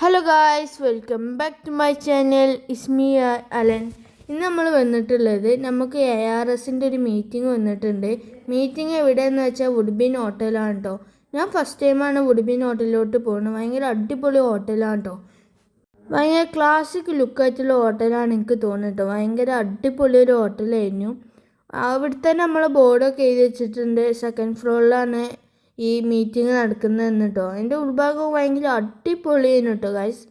Hello guys welcome back to my channel is me Alan ഇന്ന് നമ്മൾ വന്നിട്ടുള്ളത് നമുക്ക് എ ആർ എസിന്റെ ഒരു മീറ്റിംഗ് വന്നിട്ടുണ്ട്. മീറ്റിംഗ് എവിടെയെന്ന് വെച്ചാൽ വുഡ്ബിൻ ഹോട്ടലാണ് കേട്ടോ ഞാൻ ഫസ്റ്റ് ടൈമാണ് വുഡ്ബിൻ ഹോട്ടലിലോട്ട് പോകുന്നത്. ഭയങ്കര അടിപൊളി ഹോട്ടലാണ് കേട്ടോ ഭയങ്കര ക്ലാസിക് ലുക്കായിട്ടുള്ള ഹോട്ടലാണ് എനിക്ക് തോന്നുന്നത് കേട്ടോ ഭയങ്കര അടിപൊളി ഒരു ഹോട്ടലായിരുന്നു അവിടെ തന്നെ നമ്മൾ ബോർഡൊക്കെ എഴുതി വെച്ചിട്ടുണ്ട്. സെക്കൻഡ് ഫ്ലോറിലാണ് ഈ മീറ്റിംഗ് നടക്കുന്നതെന്ന് കേട്ടോ എന്റെ ഉൾഭാഗം ഭയങ്കര അടിപൊളിയായിരുന്നു കേട്ടോ ഗൈസ്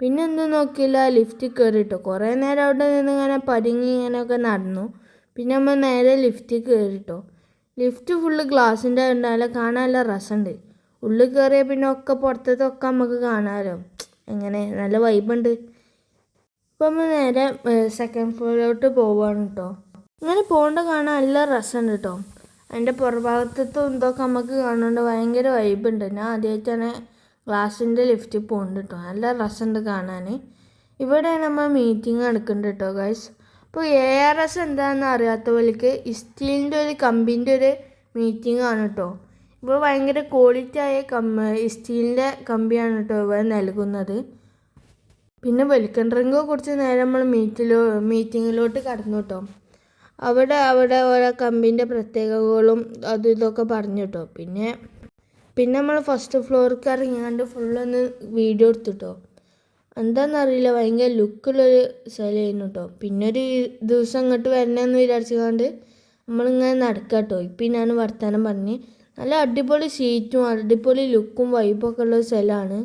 പിന്നെ ഒന്നും നോക്കിയില്ല ലിഫ്റ്റിൽ കയറി കുറേ നേരം അവിടെ നിന്ന് ഇങ്ങനെ പരുങ്ങി ഇങ്ങനെയൊക്കെ നടന്നു. പിന്നെ നമ്മൾ നേരെ ലിഫ്റ്റിൽ കയറി കേട്ടോ ലിഫ്റ്റ് ഫുള്ള് ഗ്ലാസിന്റെ ഉണ്ടായാലും കാണാൻ നല്ല രസമുണ്ട്. ഉള്ളിൽ കയറിയ പിന്നെ ഒക്കെ പുറത്തതൊക്കെ നമുക്ക് കാണാമല്ലോ എങ്ങനെ? നല്ല വൈബുണ്ട് ഇപ്പം നമ്മൾ നേരെ സെക്കൻഡ് ഫ്ലോറിലോട്ട് പോവാണ് കേട്ടോ ഇങ്ങനെ പോകേണ്ട കാണാൻ നല്ല രസമുണ്ട് കേട്ടോ അതിന്റെ പുറഭാഗത്തത്തെ എന്തൊക്കെ നമുക്ക് കാണുന്നുണ്ട് ഭയങ്കര വൈബുണ്ട് ഞാൻ ആദ്യമായിട്ടാണ് ഗ്ലാസിന്റെ ലിഫ്റ്റിൽ പോകുന്നുണ്ട് കേട്ടോ നല്ല രസമുണ്ട് കാണാൻ ഇവിടെ നമ്മൾ മീറ്റിംഗ് നടക്കുന്നുണ്ട് കേട്ടോ ഗൈസ് അപ്പോൾ എ ആർ എസ് എന്താണെന്ന് അറിയാത്ത പോലെക്ക് ഇസ്റ്റീലിന്റെ ഒരു കമ്പിന്റെ ഒരു മീറ്റിംഗ് ആണ് കേട്ടോ ഇപ്പോൾ ഭയങ്കര ക്വാളിറ്റി ആയ കമ്പ സ്റ്റീലിന്റെ കമ്പിയാണ് കേട്ടോ ഇവിടെ നൽകുന്നത്. പിന്നെ വെൽക്കം ഡ്രിങ്ക് കുറച്ച് നേരം നമ്മൾ മീറ്റിലോ മീറ്റിങ്ങിലോട്ട് കടന്നു കേട്ടോ അവിടെ അവിടെ ഓരോ കമ്പിന്റെ പ്രത്യേകതകളും അതും ഇതൊക്കെ പറഞ്ഞു കേട്ടോ പിന്നെ പിന്നെ നമ്മൾ ഫസ്റ്റ് ഫ്ലോർക്ക് ഇറങ്ങിയാണ്ട് ഫുള്ളൊന്ന് വീഡിയോ എടുത്തിട്ടോ. എന്താണെന്നറിയില്ല ഭയങ്കര ലുക്കുള്ളൊരു സ്ഥലമായിരുന്നു കേട്ടോ പിന്നെ ഒരു ദിവസം ഇങ്ങോട്ട് വരണമെന്ന് വിചാരിച്ചുകൊണ്ട് നമ്മളിങ്ങനെ നടക്കുക കേട്ടോ ഇപ്പം ഞാൻ വർത്തമാനം പറഞ്ഞ്. നല്ല അടിപൊളി സീറ്റും അടിപൊളി ലുക്കും വൈബൊക്കെ ഉള്ള സ്ഥലമാണ്.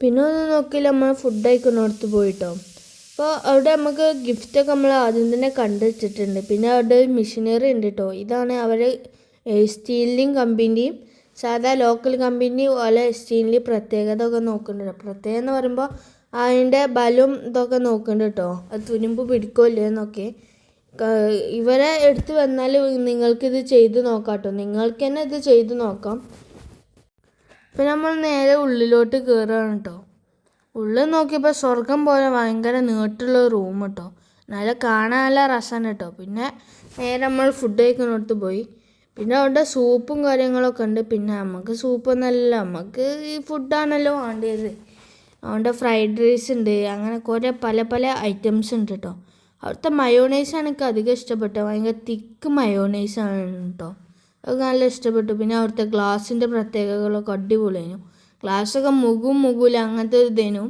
പിന്നെ ഒന്ന് നോക്കിയില്ല നമ്മൾ ഫുഡ് കഴിക്കുന്നിടത്ത് പോയിട്ടോ. അപ്പോൾ അവിടെ നമുക്ക് ഗിഫ്റ്റൊക്കെ നമ്മൾ ആദ്യം തന്നെ കണ്ടുവച്ചിട്ടുണ്ട് പിന്നെ അവിടെ ഒരു മെഷീനറി ഉണ്ട് കേട്ടോ ഇതാണ് അവർ സ്റ്റീലിന്റെയും കമ്പിന്റെയും സാധാ ലോക്കൽ കമ്പനി പോലെ സ്റ്റീലിന്റെ പ്രത്യേകത ഒക്കെ നോക്കുന്നുണ്ട് പ്രത്യേകത എന്ന് പറയുമ്പോൾ അതിന്റെ ബലം ഇതൊക്കെ നോക്കുന്നുണ്ട് കേട്ടോ അത് തുരുമ്പ് പിടിക്കില്ല എന്നൊക്കെ. ഇവരെ എടുത്ത് വന്നാൽ നിങ്ങൾക്കിത് ചെയ്ത് നോക്കാം കേട്ടോ നിങ്ങൾക്ക് തന്നെ ഇത് ചെയ്ത് നോക്കാം. ഇപ്പം നമ്മൾ നേരെ ഉള്ളിലോട്ട് കയറുകയാണ് കേട്ടോ ഉള്ളിൽ നോക്കിയപ്പോൾ സ്വർഗം പോലെ ഭയങ്കര നീട്ടുള്ള റൂം കേട്ടോ നല്ല കാണാൻ നല്ല രസമാണ് കേട്ടോ പിന്നെ നേരെ നമ്മൾ ഫുഡ് കഴിക്കുന്നിടത്ത് പോയി. പിന്നെ അവിടെ സൂപ്പും കാര്യങ്ങളൊക്കെ ഉണ്ട്. പിന്നെ നമുക്ക് സൂപ്പൊന്നല്ല നമുക്ക് ഈ ഫുഡാണല്ലോ വേണ്ടത് അതുകൊണ്ട് ഫ്രൈഡ് റൈസ് ഉണ്ട്. അങ്ങനെ കുറേ പല പല ഐറ്റംസ് ഉണ്ട് കേട്ടോ അവിടുത്തെ മയോണൈസാണ് എനിക്ക് അധികം ഇഷ്ടപ്പെട്ടത്. ഭയങ്കര തിക്ക് മയോണൈസാണ് കേട്ടോ അത് നല്ല ഇഷ്ടപ്പെട്ടു. പിന്നെ അവിടുത്തെ ഗ്ലാസിന്റെ പ്രത്യേകതകളൊക്കെ അടിപൊളിയായിരുന്നു. ഗ്ലാസ്സൊക്കെ മുഖവും മുഖൂല അങ്ങനത്തെ ഒരു ഇതേനു.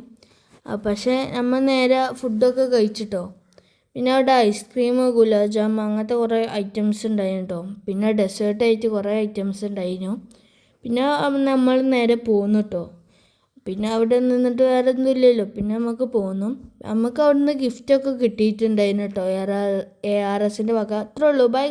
പക്ഷേ നമ്മൾ നേരെ ഫുഡൊക്കെ കഴിച്ചിട്ടോ. പിന്നെ അവിടെ ഐസ്ക്രീം ഗുലാബ് ജാം അങ്ങനത്തെ കുറേ ഐറ്റംസ് ഉണ്ടായിരുന്നു കേട്ടോ പിന്നെ ഡെസേർട്ടായിട്ട് കുറേ ഐറ്റംസ് ഉണ്ടായിരുന്നു. പിന്നെ നമ്മൾ നേരെ പോന്നു കേട്ടോ പിന്നെ അവിടെ നിന്നിട്ട് വേറെ ഒന്നും ഇല്ലല്ലോ. പിന്നെ നമുക്ക് പോന്നു. നമുക്ക് അവിടുന്ന് ഗിഫ്റ്റൊക്കെ കിട്ടിയിട്ടുണ്ടായിരുന്നു കേട്ടോ എ ആർ എ ആർ എസിന്റെ വക. അത്രേ ഉള്ളൂ. ബൈ